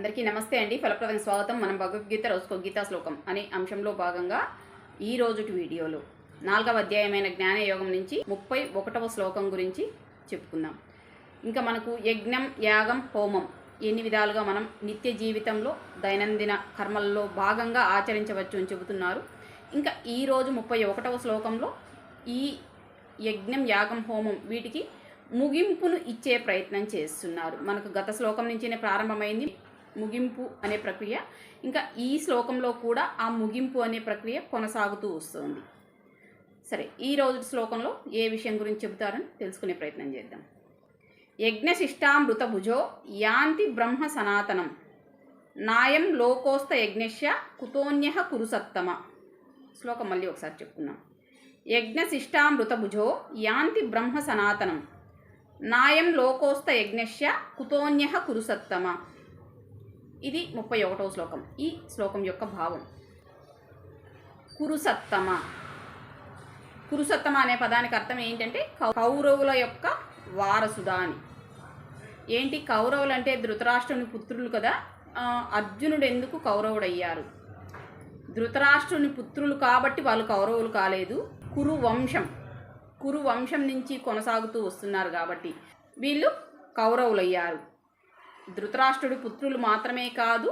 అందరికీ నమస్తే అండి. ఫలప్రదం స్వాగతం. మనం భగవద్గీత రోజుకో గీతా శ్లోకం అనే అంశంలో భాగంగా ఈ రోజుటి వీడియోలో. నాలుగవ అధ్యాయమైన జ్ఞానయోగం నుంచి ముప్పై ఒకటవ శ్లోకం గురించి చెప్పుకుందాం. ఇంకా మనకు యజ్ఞం యాగం హోమం ఎన్ని విధాలుగా మనం నిత్య జీవితంలో దైనందిన కర్మల్లో భాగంగా ఆచరించవచ్చు అని చెబుతున్నారు. ఇంకా ఈరోజు ముప్పై ఒకటవ శ్లోకంలో ఈ యజ్ఞం యాగం హోమం వీటికి ముగింపును ఇచ్చే ప్రయత్నం చేస్తున్నారు. మనకు గత శ్లోకం నుంచినే ప్రారంభమైంది. ముగింపు అనే ప్రక్రియ. ఇంకా ఈ శ్లోకంలో కూడా ఆ ముగింపు అనే ప్రక్రియ కొనసాగుతూ వస్తుంది. సరే ఈ రోజు శ్లోకంలో ఏ విషయం గురించి చెబుతారని తెలుసుకునే ప్రయత్నం చేద్దాం. యజ్ఞశిష్టామృత భుజో యాంతి బ్రహ్మ సనాతనం. నాయం లోకోస్త యజ్ఞశ్య కుతోన్య కురుసత్తమ. శ్లోకం మళ్ళీ ఒకసారి చెప్పుకున్నాం యజ్ఞశిష్టామృత భుజో యాంతి బ్రహ్మ సనాతనం. నాయం లోకోస్త యజ్ఞశ్య కుతోన్య కురుసత్తమ. ఇది ముప్పై ఒకటవ శ్లోకం. ఈ శ్లోకం యొక్క భావం. కురుసత్తమ. కురుసత్తమ అనే పదానికి అర్థం ఏంటంటే కౌరవుల యొక్క వారసుడా అని ఏంటి కౌరవులు అంటే ధృతరాష్ట్రుని పుత్రులు కదా? అర్జునుడు ఎందుకు కౌరవుడయ్యారు? ధృతరాష్ట్రుని పుత్రులు కాబట్టి వాళ్ళు కౌరవులు కాలేదు. కురు వంశం కురు వంశం నుంచి కొనసాగుతూ వస్తున్నారు కాబట్టి వీళ్ళు కౌరవులయ్యారు. ధృతరాష్ట్రుడి పుత్రులు మాత్రమే కాదు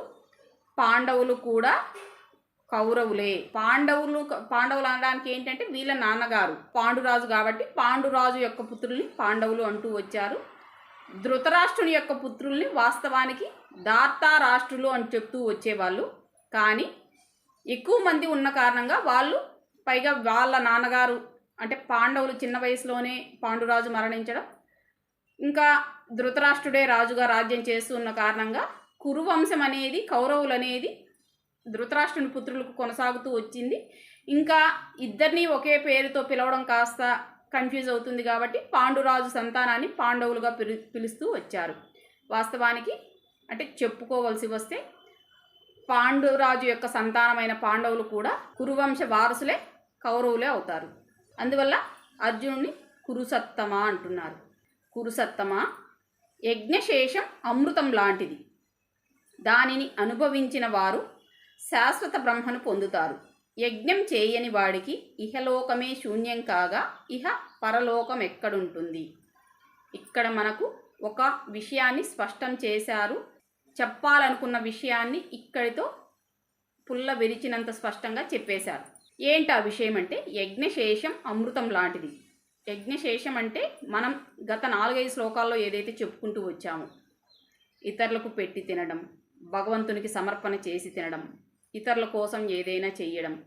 పాండవులు కూడా కౌరవులే. పాండవులు పాండవులు అనడానికి ఏంటంటే వీళ్ళ నాన్నగారు పాండురాజు కాబట్టి పాండురాజు యొక్క పుత్రుల్ని పాండవులు అంటూ వచ్చారు. ధృతరాష్ట్రుని యొక్క పుత్రుల్ని వాస్తవానికి దార్తారాష్ట్రులు అని చెప్తూ వచ్చేవాళ్ళు. కానీ ఎక్కువ మంది ఉన్న కారణంగా వాళ్ళు పైగా వాళ్ళ నాన్నగారు అంటే పాండవులు చిన్న వయసులోనే పాండురాజు మరణించడం ఇంకా ధృతరాష్ట్రుడే రాజుగా రాజ్యం చేస్తూ ఉన్న కారణంగా కురువంశం అనేది కౌరవులు అనేది ధృతరాష్ట్రుని పుత్రులకు కొనసాగుతూ వచ్చింది. ఇంకా ఇద్దరిని ఒకే పేరుతో పిలవడం కాస్త కన్ఫ్యూజ్ అవుతుంది కాబట్టి పాండురాజు సంతానాన్ని పాండవులుగా పిలు పిలుస్తూ వచ్చారు. వాస్తవానికి అంటే చెప్పుకోవలసి వస్తే పాండురాజు యొక్క సంతానమైన పాండవులు కూడా కురువంశ వారసులే కౌరవులే అవుతారు. అందువల్ల అర్జునుడిని కురుసత్తమ అంటున్నారు. కురుసత్తమ యజ్ఞశేషం అమృతం లాంటిది. దానిని అనుభవించిన వారు శాశ్వత బ్రహ్మను పొందుతారు. యజ్ఞం చేయని వాడికి ఇహలోకమే శూన్యం కాగా ఇహ పరలోకం ఎక్కడుంటుంది ఇక్కడ మనకు ఒక విషయాన్ని స్పష్టం చేశారు. చెప్పాలనుకున్న విషయాన్ని ఇక్కడితో పుల్ల విరిచినంత స్పష్టంగా చెప్పేశారు. ఏంటి ఆ విషయం అంటే యజ్ఞశేషం అమృతం లాంటిది. యజ్ఞశేషం అంటే మనం గత నాలుగైదు శ్లోకాల్లో ఏదైతే చెప్పుకుంటూ వచ్చామో ఇతరులకు పెట్టి తినడం భగవంతునికి సమర్పణ చేసి తినడం ఇతరుల కోసం ఏదైనా చేయడం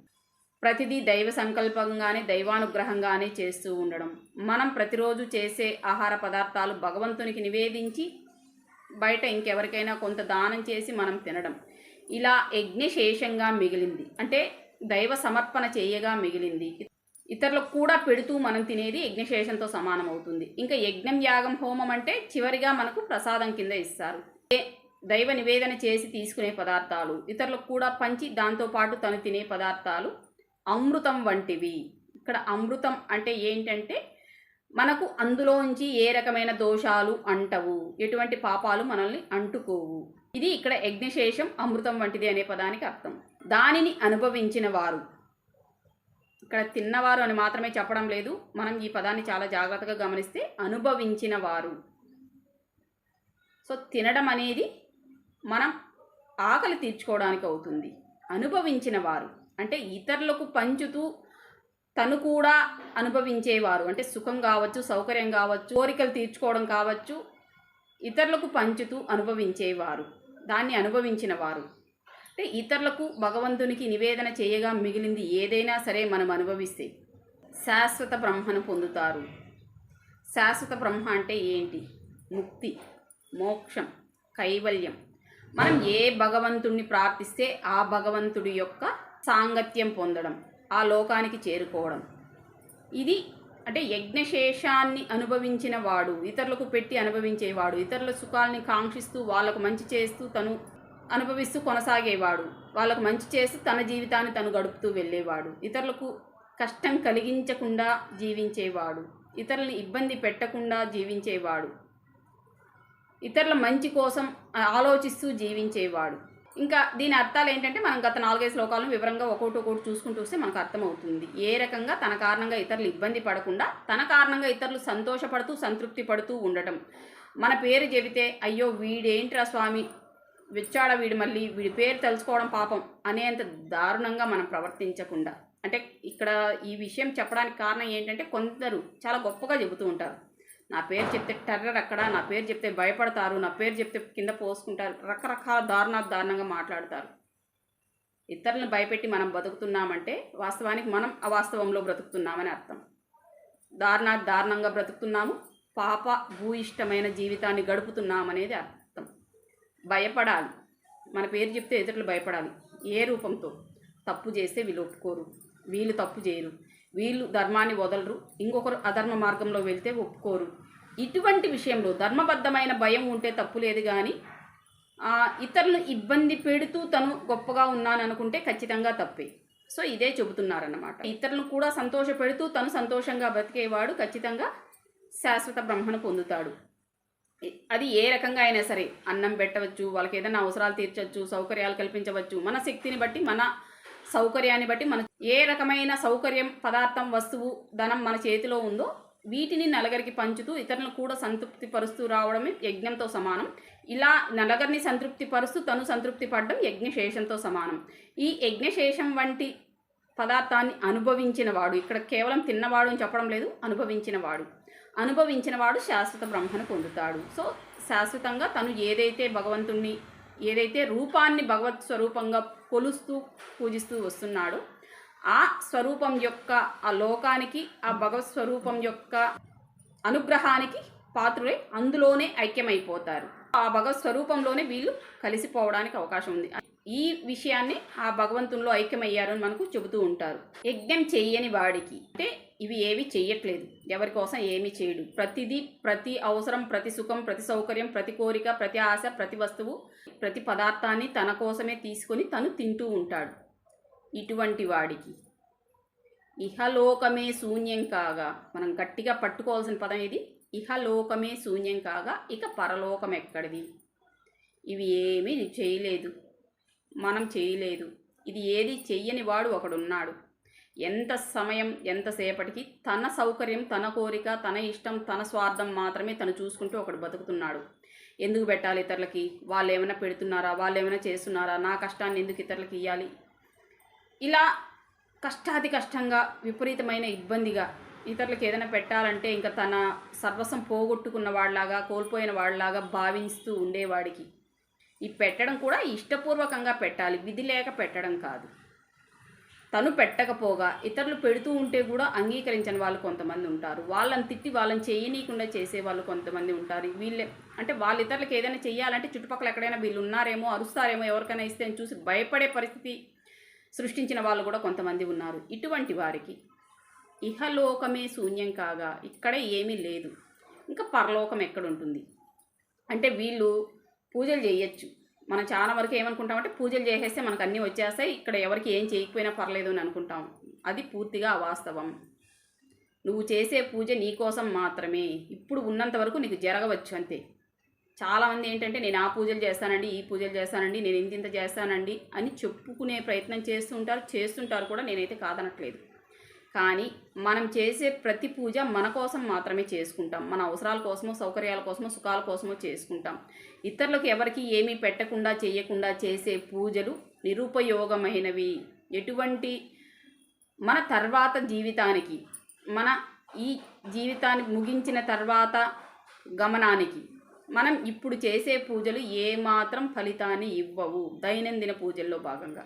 ప్రతిదీ దైవ సంకల్పంగానే దైవానుగ్రహంగానే చేస్తూ ఉండడం మనం ప్రతిరోజు చేసే ఆహార పదార్థాలు భగవంతునికి నివేదించి బయట ఇంకెవరికైనా కొంత దానం చేసి మనం తినడం. ఇలా యజ్ఞశేషంగా మిగిలింది. అంటే దైవ సమర్పణ చేయగా మిగిలింది. ఇతరులకు కూడా పెడుతూ మనం తినేది యజ్ఞశేషంతో సమానం అవుతుంది. ఇంకా యజ్ఞం యాగం హోమం అంటే చివరిగా మనకు ప్రసాదం కింద ఇస్తారు. దైవ నివేదన చేసి తీసుకునే పదార్థాలు ఇతరులకు కూడా పంచి దాంతోపాటు తను తినే పదార్థాలు అమృతం వంటివి. ఇక్కడ అమృతం అంటే ఏంటంటే మనకు అందులోంచి ఏ రకమైన దోషాలు అంటవు. ఎటువంటి పాపాలు మనల్ని అంటుకోవు. ఇది ఇక్కడ యజ్ఞశేషం అమృతం వంటిది అనే పదానికి అర్థం. దానిని అనుభవించిన వారు ఇక్కడ తిన్నవారు అని మాత్రమే చెప్పడం లేదు. మనం ఈ పదాన్ని చాలా జాగ్రత్తగా గమనిస్తే అనుభవించిన వారు సో తినడం అనేది మనం ఆకలి తీర్చుకోవడానికి అవుతుంది. అనుభవించిన వారు అంటే ఇతరులకు పంచుతూ తను కూడా అనుభవించేవారు. అంటే సుఖం కావచ్చు సౌకర్యం కావచ్చు కోరికలు తీర్చుకోవడం కావచ్చు ఇతరులకు పంచుతూ అనుభవించేవారు. దాన్ని అనుభవించిన వారు అంటే ఇతరులకు భగవంతునికి నివేదన చేయగా మిగిలింది ఏదైనా సరే మనం అనుభవిస్తే శాశ్వత బ్రహ్మను పొందుతారు. శాశ్వత బ్రహ్మ అంటే ఏంటి? ముక్తి మోక్షం కైవల్యం. మనం ఏ భగవంతుణ్ణి ప్రార్థిస్తే ఆ భగవంతుడి యొక్క సాంగత్యం పొందడం ఆ లోకానికి చేరుకోవడం. ఇది అంటే యజ్ఞశేషాన్ని అనుభవించిన వాడు ఇతరులకు పెట్టి అనుభవించేవాడు ఇతరుల సుఖాల్ని కాంక్షిస్తూ వాళ్ళకు మంచి చేస్తూ తను అనుభవిస్తూ కొనసాగేవాడు. వాళ్ళకు మంచి చేస్తూ తన జీవితాన్ని తను గడుపుతూ వెళ్ళేవాడు. ఇతరులకు కష్టం కలిగించకుండా జీవించేవాడు. ఇతరులని ఇబ్బంది పెట్టకుండా జీవించేవాడు. ఇతరుల మంచి కోసం ఆలోచిస్తూ జీవించేవాడు. ఇంకా దీని అర్థాలు ఏంటంటే మనం గత నాలుగైదు శ్లోకాలను వివరంగా ఒకటి ఒకటి చూసుకుంటూ వస్తే మనకు అర్థమవుతుంది. ఏ రకంగా తన కారణంగా ఇతరులు ఇబ్బంది పడకుండా తన కారణంగా ఇతరులు సంతోషపడుతూ సంతృప్తి పడుతూ ఉండటం. మన పేరు చెబితే అయ్యో వీడేంట్రా స్వామి? విచ్చాడ వీడు మళ్ళీ వీడి పేరు తెలుసుకోవడం పాపం అనేంత దారుణంగా మనం ప్రవర్తించకుండా. అంటే ఇక్కడ ఈ విషయం చెప్పడానికి కారణం ఏంటంటే కొందరు చాలా గొప్పగా చెబుతూ ఉంటారు. నా పేరు చెప్తే టెర్రర్ అక్కడ నా పేరు చెప్తే భయపడతారు నా పేరు చెప్తే కింద పోసుకుంటారు. రకరకాల దారుణా దారుణంగా మాట్లాడతారు. ఇతరులను భయపెట్టి మనం బతుకుతున్నామంటే వాస్తవానికి మనం అవాస్తవంలో బ్రతుకుతున్నామని అర్థం. దారుణా దారుణంగా బ్రతుకుతున్నాము పాప భూయిష్టమైన జీవితాన్ని గడుపుతున్నామనేది అర్థం. భయపడాలి. మన పేరు చెప్తే ఇతరులు భయపడాలి. ఏ రూపంతో? తప్పు చేస్తే వీళ్ళు ఒప్పుకోరు. వీళ్ళు తప్పు చేయరు. వీళ్ళు ధర్మాన్ని వదలరు. ఇంకొకరు అధర్మ మార్గంలో వెళ్తే ఒప్పుకోరు. ఇటువంటి విషయంలో ధర్మబద్ధమైన భయం ఉంటే తప్పు లేదు కానీ ఇతరులు ఇతరులను ఇబ్బంది పెడుతూ తను గొప్పగా ఉన్నాను అనుకుంటే ఖచ్చితంగా తప్పే. సో ఇదే చెబుతున్నారన్నమాట. ఇతరులను కూడా సంతోష పెడుతూ తను సంతోషంగా బతికేవాడు ఖచ్చితంగా శాశ్వత బ్రహ్మను పొందుతాడు. అది ఏ రకంగా అయినా సరే అన్నం పెట్టవచ్చు వాళ్ళకి ఏదైనా అవసరాలు తీర్చవచ్చు సౌకర్యాలు కల్పించవచ్చు. మన శక్తిని బట్టి మన సౌకర్యాన్ని బట్టి మన ఏ రకమైన సౌకర్యం పదార్థం వస్తువు ధనం మన చేతిలో ఉందో వీటిని నలగరికి పంచుతూ ఇతరులను కూడా సంతృప్తి పరుస్తూ రావడమే యజ్ఞంతో సమానం. ఇలా నలగరిని సంతృప్తి పరుస్తూ తను సంతృప్తి పడడం యజ్ఞశేషంతో సమానం. ఈ యజ్ఞశేషం వంటి పదార్థాన్ని అనుభవించిన వాడు ఇక్కడ కేవలం తిన్నవాడు అని చెప్పడం లేదు అనుభవించిన వాడు. అనుభవించిన వాడు శాశ్వత బ్రహ్మను పొందుతాడు. సో శాశ్వతంగా తను ఏదైతే భగవంతుణ్ణి ఏదైతే రూపాన్ని భగవత్ స్వరూపంగా కొలుస్తూ పూజిస్తూ వస్తున్నాడో ఆ స్వరూపం యొక్క ఆ లోకానికి ఆ భగవత్ స్వరూపం యొక్క అనుగ్రహానికి పాత్రులై అందులోనే ఐక్యమైపోతారు. ఆ భగవత్ స్వరూపంలోనే వీళ్ళు కలిసిపోవడానికి అవకాశం ఉంది. ఈ విషయాన్ని ఆ భగవంతుల్లో ఐక్యమయ్యారు అని మనకు చెబుతూ ఉంటారు. యజ్ఞం చెయ్యని వాడికి అంటే ఇవి ఏవి చెయ్యట్లేదు. ఎవరి కోసం చేయడు ప్రతిదీ ప్రతి అవసరం ప్రతి సుఖం ప్రతి సౌకర్యం ప్రతి కోరిక ప్రతి ఆశ ప్రతి వస్తువు ప్రతి పదార్థాన్ని తన కోసమే తీసుకొని తను తింటూ ఉంటాడు. ఇటువంటి వాడికి. ఇహలోకమే శూన్యం కాగా మనం గట్టిగా పట్టుకోవాల్సిన పదం ఇది ఇహలోకమే శూన్యం కాగా ఇక పరలోకం ఎక్కడిది? ఇవి ఏమీ చేయలేదు మనం చేయలేదు ఇది ఏది చెయ్యని వాడు ఒకడున్నాడు. ఎంత సమయం ఎంతసేపటికి తన సౌకర్యం తన కోరిక తన ఇష్టం తన స్వార్థం మాత్రమే తను చూసుకుంటూ ఒకడు బతుకుతున్నాడు. ఎందుకు పెట్టాలి ఇతరులకి? వాళ్ళు ఏమైనా పెడుతున్నారా? వాళ్ళు ఏమైనా చేస్తున్నారా? నా కష్టాన్ని ఎందుకు ఇతరులకి ఇవ్వాలి ఇలా కష్టాది కష్టంగా విపరీతమైన ఇబ్బందిగా ఇతరులకు ఏదైనా పెట్టాలంటే ఇంకా తన సర్వస్వం పోగొట్టుకున్న వాళ్ళలాగా కోల్పోయిన వాళ్ళలాగా భావిస్తూ ఉండేవాడికి. ఈ పెట్టడం కూడా ఇష్టపూర్వకంగా పెట్టాలి. విధి లేక పెట్టడం కాదు. తను పెట్టకపోగా ఇతరులు పెడుతూ ఉంటే కూడా అంగీకరించని వాళ్ళు కొంతమంది ఉంటారు. వాళ్ళని తిట్టి వాళ్ళని చేయనీయకుండా చేసే వాళ్ళు కొంతమంది ఉంటారు. వీళ్ళే అంటే వాళ్ళ ఇతరులకు ఏదైనా చేయాలంటే చుట్టుపక్కల ఎక్కడైనా వీళ్ళు ఉన్నారేమో అరుస్తారేమో ఎవరికైనా ఇస్తే అని చూసి భయపడే పరిస్థితి సృష్టించిన వాళ్ళు కూడా కొంతమంది ఉన్నారు. ఇటువంటి వారికి ఇహలోకమే శూన్యం కాగా ఇక్కడ ఏమీ లేదు. ఇంకా పరలోకం ఎక్కడుంటుంది అంటే వీళ్ళు పూజలు చేయొచ్చు. మనం చాలా వరకు ఏమనుకుంటామంటే పూజలు చేసేస్తే మనకు అన్నీ వచ్చేస్తాయి. ఇక్కడ ఎవరికి ఏం చేయకపోయినా పర్లేదు అని అనుకుంటాం. అది పూర్తిగా అవాస్తవం. నువ్వు చేసే పూజ నీకోసం మాత్రమే. ఇప్పుడు ఉన్నంత వరకు నీకు జరగవచ్చు అంతే. చాలామంది ఏంటంటే నేను ఆ పూజలు చేస్తానండి ఈ పూజలు చేస్తానండి నేను ఇంత ఇంత చేస్తానండి అని చెప్పుకునే ప్రయత్నం చేస్తుంటారు. చేస్తుంటారు కూడా నేనైతే కాదనట్లేదు. కానీ మనం చేసే ప్రతి పూజ మన కోసం మాత్రమే చేసుకుంటాం. మన అవసరాల కోసమో సౌకర్యాల కోసమో సుఖాల కోసమో చేసుకుంటాం. ఇతరులకు ఎవరికి ఏమీ పెట్టకుండా చేయకుండా చేసే పూజలు నిరుపయోగమైనవి. ఎటువంటి మన తర్వాత జీవితానికి మన ఈ జీవితాన్ని ముగించిన తర్వాత గమనానికి మనం ఇప్పుడు చేసే పూజలు ఏమాత్రం ఫలితాన్ని ఇవ్వవు. దైనందిన పూజల్లో భాగంగా.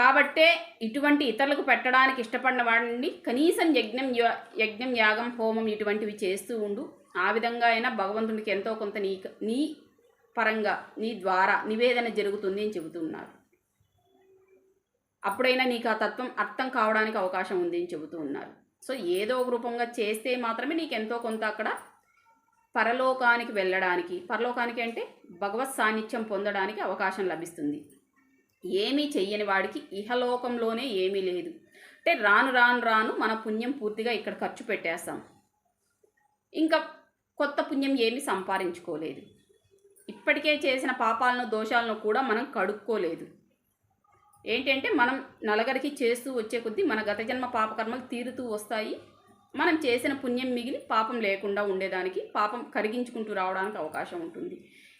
కాబట్టే ఇటువంటి ఇతరులకు పెట్టడానికి ఇష్టపడిన వాడిని కనీసం యజ్ఞం యజ్ఞం యాగం హోమం ఇటువంటివి చేస్తూ ఉండు. ఆ విధంగా అయినా భగవంతునికి ఎంతో కొంత నీ నీ పరంగా నీ ద్వారా నివేదన జరుగుతుంది అని చెబుతున్నారు. అప్పుడైనా నీకు ఆ తత్వం అర్థం కావడానికి అవకాశం ఉంది అని చెబుతూ ఉన్నారు సో ఏదో ఒక రూపంగా చేస్తే మాత్రమే నీకు ఎంతో కొంత అక్కడ పరలోకానికి వెళ్ళడానికి పరలోకానికి అంటే భగవత్ సాన్నిధ్యం పొందడానికి అవకాశం లభిస్తుంది. ఏమీ చెయ్యని వాడికి ఇహలోకంలోనే ఏమీ లేదు. అంటే రాను రాను రాను మన పుణ్యం పూర్తిగా ఇక్కడ ఖర్చు పెట్టేస్తాం. ఇంకా కొత్త పుణ్యం ఏమీ సంపాదించుకోలేదు. ఇప్పటికే చేసిన పాపాలను దోషాలను కూడా మనం కడుక్కోలేదు. ఏంటంటే మనం నలగరికి చేస్తూ వచ్చే కొద్దీ మన గత జన్మ పాపకర్మలు తీరుతూ వస్తాయి. మనం చేసిన పుణ్యం మిగిలి పాపం లేకుండా ఉండేదానికి పాపం కరిగించుకుంటూ రావడానికి అవకాశం ఉంటుంది.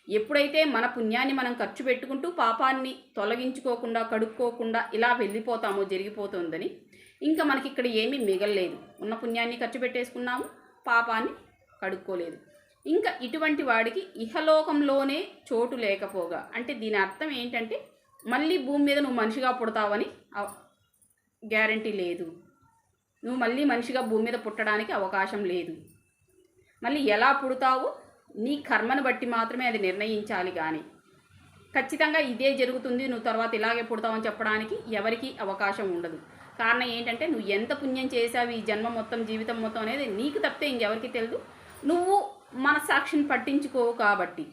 ఎప్పుడైతే మన పుణ్యాన్ని మనం ఖర్చు పెట్టుకుంటూ పాపాన్ని తొలగించుకోకుండా కడుక్కోకుండా ఇలా వెళ్ళిపోతామో జరిగిపోతుందని ఇంకా మనకి ఇక్కడ ఏమీ మిగలలేదు. ఉన్న పుణ్యాన్ని ఖర్చు పెట్టేసుకున్నాము పాపాన్ని కడుక్కోలేదు. ఇంకా ఇటువంటి వాడికి ఇహలోకంలోనే చోటు లేకపోగా అంటే దీని అర్థం ఏంటంటే మళ్ళీ భూమి మీద నువ్వు మనిషిగా పుడతావని గ్యారంటీ లేదు. నువ్వు మళ్ళీ మనిషిగా భూమి మీద పుట్టడానికి అవకాశం లేదు. మళ్ళీ ఎలా పుడతావు? నీ కర్మను బట్టి మాత్రమే అది నిర్ణయించాలి కానీ ఖచ్చితంగా ఇదే జరుగుతుంది నువ్వు తర్వాత ఇలాగే పుడతావని చెప్పడానికి ఎవరికి అవకాశం ఉండదు. కారణం ఏంటంటే నువ్వు ఎంత పుణ్యం చేసావు ఈ జన్మ మొత్తం జీవితం మొత్తం అనేది నీకు తప్పితే ఇంకెవరికి తెలియదు నువ్వు మనసాక్షిని పట్టించుకోవు కాబట్టి.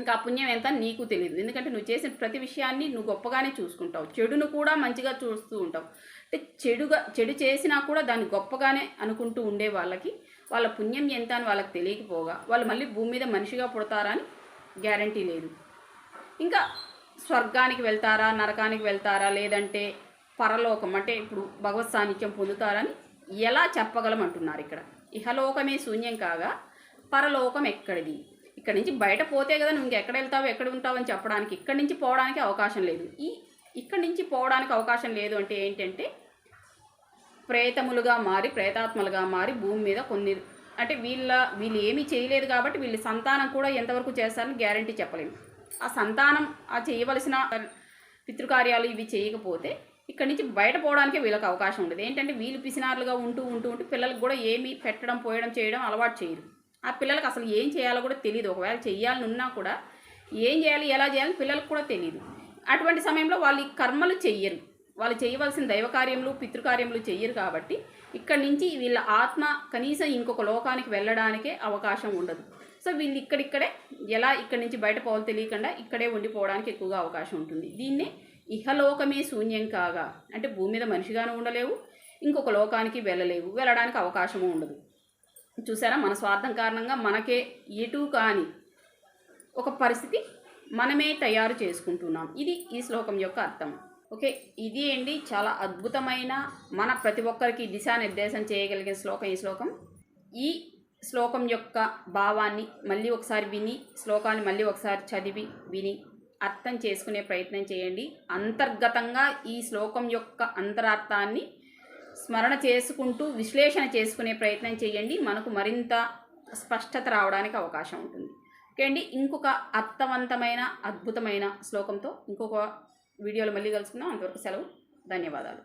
ఇంకా ఆ పుణ్యం ఎంత నీకు తెలియదు ఎందుకంటే నువ్వు చేసిన ప్రతి విషయాన్ని నువ్వు గొప్పగానే చూసుకుంటావు. చెడును కూడా మంచిగా చూస్తూ ఉంటావు. అంటే చెడుగా చెడు చేసినా కూడా దాన్ని గొప్పగానే అనుకుంటూ ఉండే వాళ్ళకి వాళ్ళ పుణ్యం ఎంత అని వాళ్ళకి తెలియకపోగా వాళ్ళు మళ్ళీ భూమి మీద మనిషిగా పుడతారా అని గ్యారంటీ లేదు. ఇంకా స్వర్గానికి వెళ్తారా నరకానికి వెళ్తారా లేదంటే పరలోకం అంటే ఇప్పుడు భగవత్ సాన్నిధ్యం పొందుతారని ఎలా చెప్పగలం అంటున్నారు ఇక్కడ. ఇహలోకమే శూన్యం కాగా పరలోకం ఎక్కడిది? ఇక్కడ నుంచి బయట పోతే కదా నువ్వు ఇంకెక్కడ వెళ్తావు ఎక్కడ ఉంటావు అని చెప్పడానికి ఇక్కడి నుంచి పోవడానికి అవకాశం లేదు. ఈ ఇక్కడి నుంచి పోవడానికి అవకాశం లేదు అంటే ఏంటంటే ప్రేతములుగా మారి ప్రేతాత్మలుగా మారి భూమి మీద కొన్ని అంటే వీళ్ళ వీళ్ళు ఏమీ చేయలేదు కాబట్టి వీళ్ళ సంతానం కూడా ఎంతవరకు చేస్తారని గ్యారంటీ చెప్పలేము. ఆ సంతానం ఆ చేయవలసిన పితృకార్యాలు ఇవి చేయకపోతే ఇక్కడి నుంచి బయట పోవడానికి వీళ్ళకి అవకాశం ఉండదు. ఏంటంటే వీళ్ళు పిసినారులుగా ఉంటూ ఉంటూ ఉంటూ పిల్లలకు కూడా ఏమీ పెట్టడం పోయడం చేయడం అలవాటు చేయరు. ఆ పిల్లలకు అసలు ఏం చేయాలో కూడా తెలియదు ఒకవేళ చేయాలని ఉన్నా కూడా ఏం చేయాలి ఎలా చేయాలి పిల్లలకు కూడా తెలియదు అటువంటి సమయంలో వాళ్ళు కర్మలు చెయ్యరు. వాళ్ళు చేయవలసిన దైవకార్యములు పితృకార్యములు చెయ్యరు కాబట్టి ఇక్కడి నుంచి వీళ్ళ ఆత్మ కనీసం ఇంకొక లోకానికి వెళ్ళడానికే అవకాశం ఉండదు. సో వీళ్ళు ఇక్కడిక్కడే ఎలా ఇక్కడి నుంచి బయట పోవాలి తెలియకుండా ఇక్కడే ఉండిపోవడానికి ఎక్కువగా అవకాశం ఉంటుంది. దీన్నే ఇహలోకమే శూన్యం కాగా అంటే భూమి మీద మనిషిగాను ఉండలేవు ఇంకొక లోకానికి వెళ్ళలేవు వెళ్ళడానికి అవకాశము ఉండదు. చూసారా? మన స్వార్థం కారణంగా మనకే ఎటు కాని ఒక పరిస్థితి మనమే తయారు చేసుకుంటున్నాం. ఇది ఈ శ్లోకం యొక్క అర్థం. ఓకే? ఇది అండి చాలా అద్భుతమైన మన ప్రతి ఒక్కరికి దిశానిర్దేశం చేయగలిగిన శ్లోకం ఈ శ్లోకం. ఈ శ్లోకం యొక్క భావాన్ని మళ్ళీ ఒకసారి విని శ్లోకాన్ని మళ్ళీ ఒకసారి చదివి విని అర్థం చేసుకునే ప్రయత్నం చేయండి. అంతర్గతంగా ఈ శ్లోకం యొక్క అంతరార్థాన్ని స్మరణ చేసుకుంటూ విశ్లేషణ చేసుకునే ప్రయత్నం చేయండి. మనకు మరింత స్పష్టత రావడానికి అవకాశం ఉంటుంది. ఓకే అండి? ఇంకొక అర్థవంతమైన అద్భుతమైన శ్లోకంతో ఇంకొక వీడియోలో మళ్ళీ కలుసుకుందాం. అంతవరకు సెలవు. ధన్యవాదాలు.